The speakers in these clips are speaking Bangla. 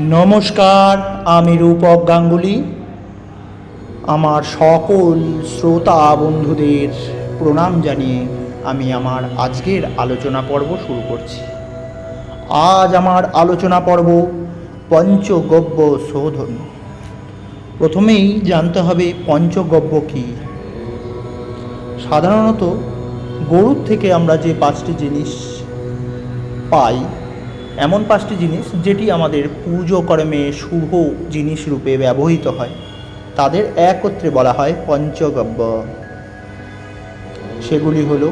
নমস্কার, আমি রূপক গাঙ্গুলি। আমার সকল শ্রোতা বন্ধুদের প্রণাম জানিয়ে আমি আমার আজকের আলোচনা পর্ব শুরু করছি। আজ আমার আলোচনা পর্ব পঞ্চগব্য শোধন। প্রথমেই জানতে হবে পঞ্চগব্য কী। সাধারণত গরুর থেকে আমরা যে পাঁচটি জিনিস পাই এমন পাঁচটি জিনিস যেটি আমাদের পুজো কর্মে শুভ জিনিস রূপে ব্যবহৃত হয়। তাদের একত্রে বলা হয় পঞ্চগব্য। সেগুলি হল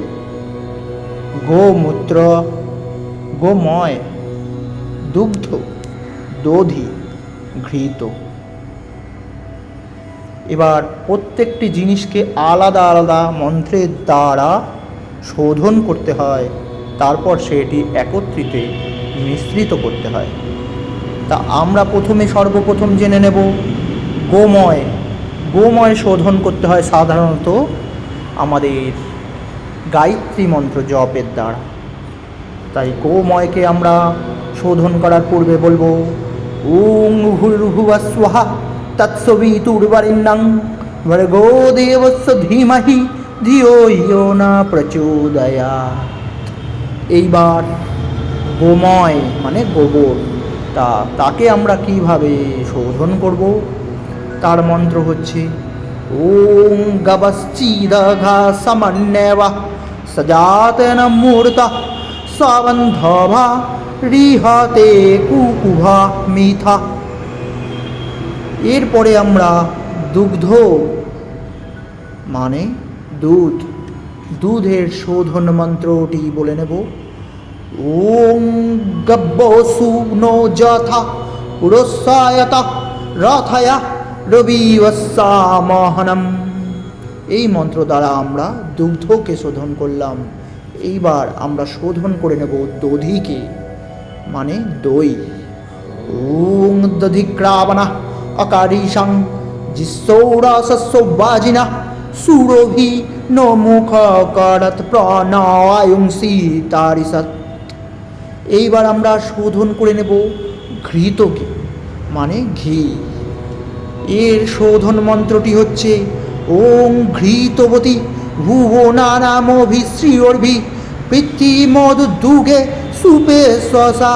গোমূত্র, গোময়, দুগ্ধ, দধি, ঘৃত। এবার প্রত্যেকটি জিনিসকে আলাদা আলাদা মন্ত্রের দ্বারা শোধন করতে হয়, তারপর সেটি একত্রিতে মিশ্রিত করতে হয়। তা আমরা প্রথমে সর্বপ্রথম জেনে নেব, গোময়। গোময় শোধন করতে হয় সাধারণত আমাদের গায়ত্রী মন্ত্র জপের দ্বারা। তাই গোময়কে আমরা শোধন করার পূর্বে বলব, ওং ভূর্ভুবঃ স্বাহা তৎসবিতুর্বরেণ্যং ভর্গো দেবস্য ধীমহি ধিয়ো ইয়ো না প্রচোদয়া এইবার গোময় মানে গোবর। তা তাকে আমরা কীভাবে শোধন করব? তার মন্ত্র হচ্ছে, ওং গবশ্চিদঘা সমন্বয় সজাতন মূর্ত সবন্ধভা রিহতে কুকুভা মিথা। এরপরে আমরা দুগ্ধ মানে দুধ। দুধের শোধন মন্ত্রটি বলে নেব। গব্য সুগ্নো যথা পুরস্সায়ত রথয়া রবিবসামহনম এই মন্ত্র দ্বারা আমরা দুগ্ধকে শোধন করলাম। এইবার আমরা শোধন করে নেব দধিকে মানে দই। ওং দধিক্রাবণা অকারিশং জিসৌরাসস্বাজিনা সুরভি নো মুখ করত প্রণয়ংসি তারিসৎ। এইবার আমরা শোধন করে নেব ঘৃতকে মানে ঘি। এর শোধন মন্ত্রটি হচ্ছে, ওং ঘৃতবতী ভুবনানামভি শ্রীয়র্ভি পৃথ্বী মধুদুগে সুপে স্বসা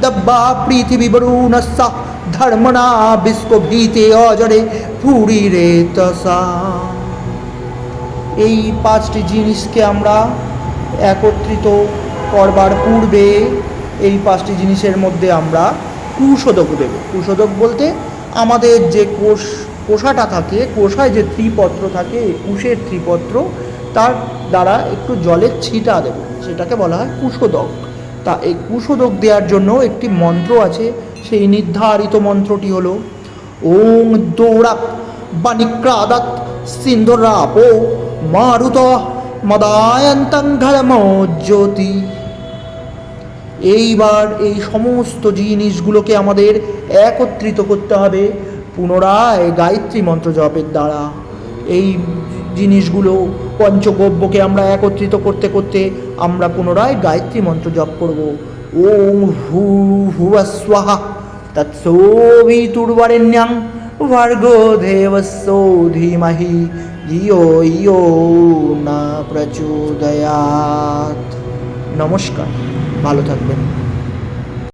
দব্বা পৃথিবী বরুণস্যা ধর্মনা বিস্ক ভীতে অজরে ফুরি রে তসা। এই পাঁচটি জিনিসকে আমরা একত্রিত করবার পূর্বে এই পাঁচটি জিনিসের মধ্যে আমরা কুশোদক দেব। কুশোদক বলতে আমাদের যে কোষ, কোষাটা থাকে, কোষায় যে ত্রিপত্র থাকে কুশের ত্রিপত্র, তার দ্বারা একটু জলের ছিটা দেব। সেটাকে বলা হয় কুশোদক তা এই কুশোদক দেওয়ার জন্য একটি মন্ত্র আছে, সেই নির্ধারিত মন্ত্রটি হলো, ওং দৌড়াপ বাণিক্রাদাত সিন্ধুরাপো মারুত মদায়ন্তং জ্যোতি এইবার এই সমস্ত জিনিসগুলোকে আমাদের একত্রিত করতে হবে পুনরায় গায়ত্রী মন্ত্র জপের দ্বারা। এই জিনিসগুলো পঞ্চগব্যকে আমরা একত্রিত করতে করতে আমরা পুনরায় গায়ত্রী মন্ত্র জপ করব। ওং ভূ ভুবস্বাহা তৎসোভিতুর্বরেণ্যং ভর্গো দেবস্যো ধীমহি ধিয়ো ইয়ো না প্রচোদয়াত নমস্কার। ভালো থাকবেন।